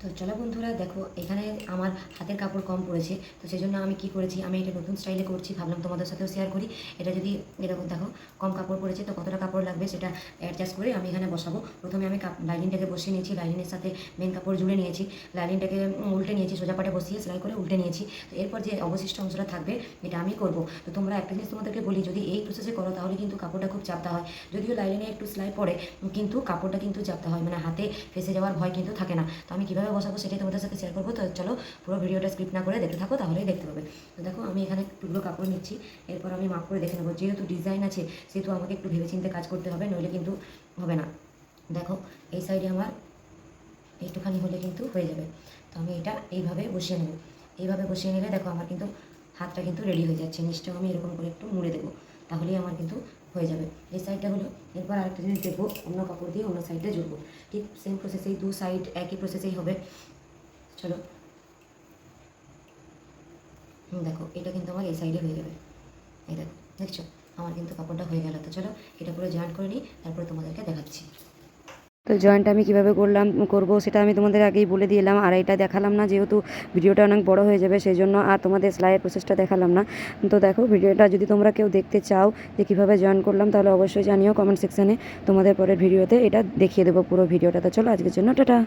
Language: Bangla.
তো চলো বন্ধুরা, দেখো এখানে আমার হাতের কাপড় কম পড়েছে, তো সেই জন্য আমি কি করেছি, আমি এটা নতুন স্টাইলে করছি, ভাবলাম তোমাদের সাথেও শেয়ার করি। এটা যদি এরকম দেখো কম কাপড় পড়েছে, তো কতটা কাপড় লাগবে সেটা অ্যাডজাস্ট করে আমি এখানে বসাবো। প্রথমে আমি লাইনিংটাকে বসিয়ে নিয়েছি লাইনিংয়ের সাথে মেন কাপড় জুড়ে নিয়েছি লাইনিংটাকে উল্টে নিয়েছি, সোজা পাটে বসিয়ে সেলাই করে উল্টে নিয়েছি, তো এরপর যে অবশিষ্ট অংশটা থাকবে, এটা আমি করব। তো তোমরা একটা জিনিস তোমাদেরকে বলি, যদি এই প্রসেসে করো, তাহলে কিন্তু কাপড়টা খুব চাপতে হয়। যদিও লাইনিংয়ে একটু সেলাই পড়ে, কিন্তু কাপড়টা কিন্তু চাপতে হয় মানে হাতে ফেসে যাওয়ার ভয় কিন্তু থাকে না। তো আমি কীভাবে বসাবো, সেটাই তোমাদের সাথে শেয়ার করব। তো চলো, পুরো ভিডিওটা স্ক্রিপ্ট না করে দেখতে থাকো, তাহলেই দেখতে পাবে। তো দেখো, আমি এখানে টুকরো কাপড় নিচ্ছি, এরপর আমি মাপ করে দেখে নেব। যেহেতু ডিজাইন আছে, সেহেতু আমাকে একটু ভেবেচিন্তে কাজ করতে হবে, নইলে কিন্তু হবে না। দেখো, এই সাইডে আমার একটুখানি হলে কিন্তু হয়ে যাবে। তো আমি এটা এইভাবে বসিয়ে নেব। এইভাবে বসিয়ে নিলে দেখো, আমার কিন্তু হাতটা কিন্তু রেডি হয়ে যাচ্ছে। নিচটাও আমি এরকম করে একটু মুড়ে দেবো। তাহলেই আমার কিন্তু হয়ে যাবে। এই সাইডটা হলো, এরপর আরেকটা জিনিস দেখব, অন্য কাপড় দিয়ে অন্য সাইডটা জুড়বো। ঠিক সেম প্রসেসেই দু সাইড একই প্রসেসেই হবে। চলো। দেখো, এটা কিন্তু আমার এই সাইডে হয়ে যাবে। এই দেখো, দেখছ? আমার কিন্তু কাপড়টা হয়ে গেল। তো চলো, এটা পুরো জয়েন্ট করে নিই, তারপরে তোমাদেরকে দেখাচ্ছি। তো জয়েন্ট আমি কীভাবে করলাম, করব সেটা আমি তোমাদের আগেই বলে দিলাম। আর এটা দেখালাম না, যেহেতু ভিডিওটা অনেক বড় হয়ে যাবে সেই জন্য আর তোমাদের সেলাইয়ের প্রসেসটা দেখালাম না। তো দেখো, ভিডিওটা যদি তোমরা কেউ দেখতে চাও যে কীভাবে জয়েন করলাম, তাহলে অবশ্যই জানিও কমেন্ট সেকশানে তোমাদের পরের ভিডিওতে এটা দেখিয়ে দেবো পুরো ভিডিওটা তো চলো, আজকের জন্য টাটা।